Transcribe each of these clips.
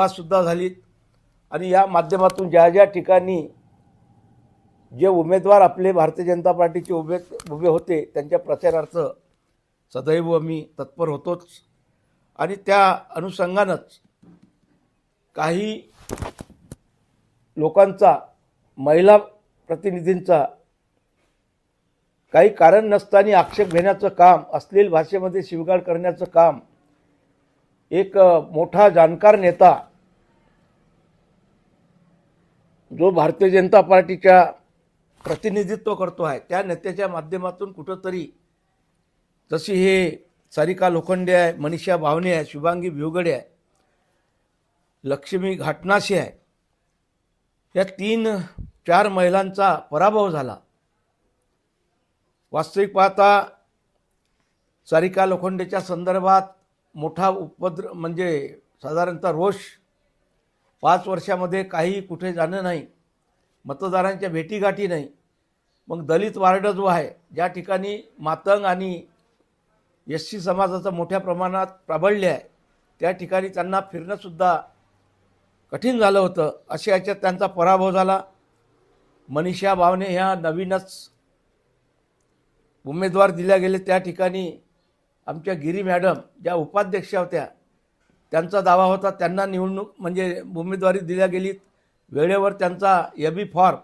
सुद्धा झालीत. आणि या माध्यमातून ज्या ज्या ठिकाणी जे उमेदवार आपले भारतीय जनता पार्टीचे उभे उभे होते त्यांच्या प्रचारार्थ सदैव मी तत्पर होतोच. आणि त्या अनुषंगानंच काही लोकांचा महिला प्रतिनिधींचा काही कारण नसताना आक्षेप घेण्याचं काम अश्लील भाषेमध्ये शिवगाळ करण्याचं काम एक मोठा जाणकार नेता जो भारतीय जनता पार्टीच्या प्रतिनिधित्व करतो आहे त्या नेत्याच्या माध्यमातून कुठंतरी जशी हे सारिका लोखंडे आहे मनीषा भावने आहे शुभांगी भिवगडे आहे लक्ष्मी घाटनाशी आहे या तीन चार महिलांचा पराभव झाला. वास्तविक पाहता सारिका लोखंडेच्या संदर्भात मोठा उपद्र म्हणजे साधारणतः रोष. पाच वर्षामध्ये काही कुठे जाणं नाही. मतदारांच्या भेटीगाठी नाही. मग दलित वार्ड जो आहे ज्या ठिकाणी मातंग आणि एस सी समाजाचं मोठ्या प्रमाणात प्राबल्य आहे त्या ठिकाणी त्यांना फिरणंसुद्धा कठीण झालं होतं. अशा याच्यात त्यांचा पराभव झाला. मनीषा भावने ह्या नवीनच उमेदवार दिल्या गेले त्या ठिकाणी आमच्या गिरी मॅडम ज्या उपाध्यक्ष होत्या त्यांचा दावा होता त्यांना निवडणूक म्हणजे उमेदवारी दिल्या गेली वेळेवर त्यांचा एबी फॉर्म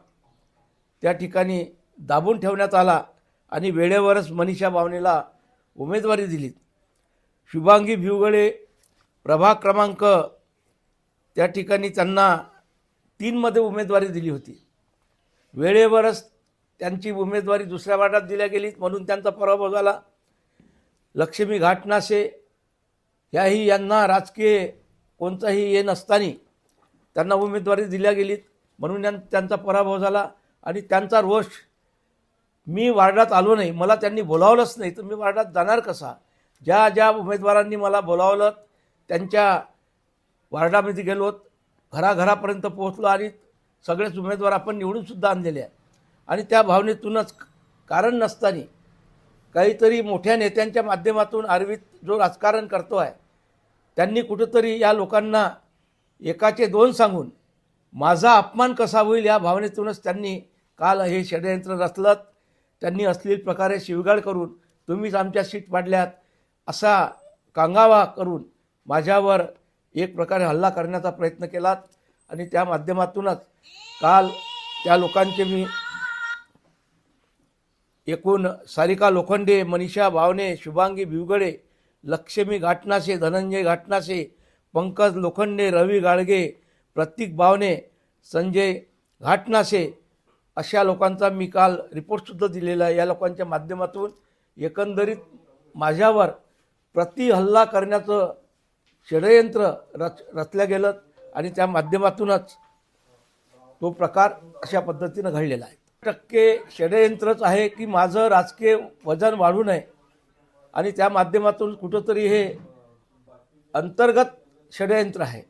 त्या ठिकाणी दाबून ठेवण्यात आला आणि वेळेवरच मनीषा बावनेला उमेदवारी दिली शुभांगी भिवगडे प्रभाग क्रमांक त्या ठिकाणी त्यांना तीनमध्ये उमेदवारी दिली होती. वेळेवरच त्यांची उमेदवारी दुसऱ्या वाटात दिल्या गेली म्हणून त्यांचा पराभव झाला. लक्ष्मी घाटनासे ह्याही यांना राजकीय कोणताही हे नसताना त्यांना उमेदवारी दिल्या गेलीत. म्हणून यां- त्यांचा पराभव झाला आणि त्यांचा रोष मी वार्डात आलो नाही मला त्यांनी बोलावलंच नाही तर मी वार्डात जाणार कसा? ज्या ज्या उमेदवारांनी मला बोलावलं त्यांच्या वार्डामध्ये गेलो घराघरापर्यंत पोहोचलो आणि सगळेच उमेदवार आपण निवडूनसुद्धा आणलेले आहे आणि त्या भावनेतूनच कारण नसताना काहीतरी मोठ्या नेत्यांच्या माध्यमातून अरविंद जो राजकारण करतो आहे त्यांनी कुठंतरी या लोकांना एकाचे दोन सांगून माझा अपमान कसा होईल या भावनेतूनच त्यांनी काल हे षडयंत्र रचलं त्यांनी असलेल्या प्रकारे शिवगाळ करून तुम्हीच आमच्या सीट पाडल्यात असा कांगावा करून माझ्यावर एक प्रकारे हल्ला करण्याचा प्रयत्न केलात. आणि त्या माध्यमातूनच काल त्या लोकांचे मी एकूण सारिका लोखंडे मनीषा भावने शुभांगी भिवगडे लक्ष्मी घाटनासे धनंजय घाटनासे पंकज लोखंडे रवी गाडगे प्रतीक भावने संजय घाटनासे अशा लोकांचा मी काल रिपोर्टसुद्धा दिलेला आहे. या लोकांच्या माध्यमातून एकंदरीत माझ्यावर प्रति हल्ला करण्याचं षडयंत्र रच रचलं गेलं आणि त्या माध्यमातूनच तो प्रकार अशा पद्धतीनं घडलेला आहे. टक्के षडयंत्रच आहे की माझं राजकीय वजन वाढू नये. आणि त्या माध्यमातून कुठंतरी हे अंतर्गत षडयंत्र आहे.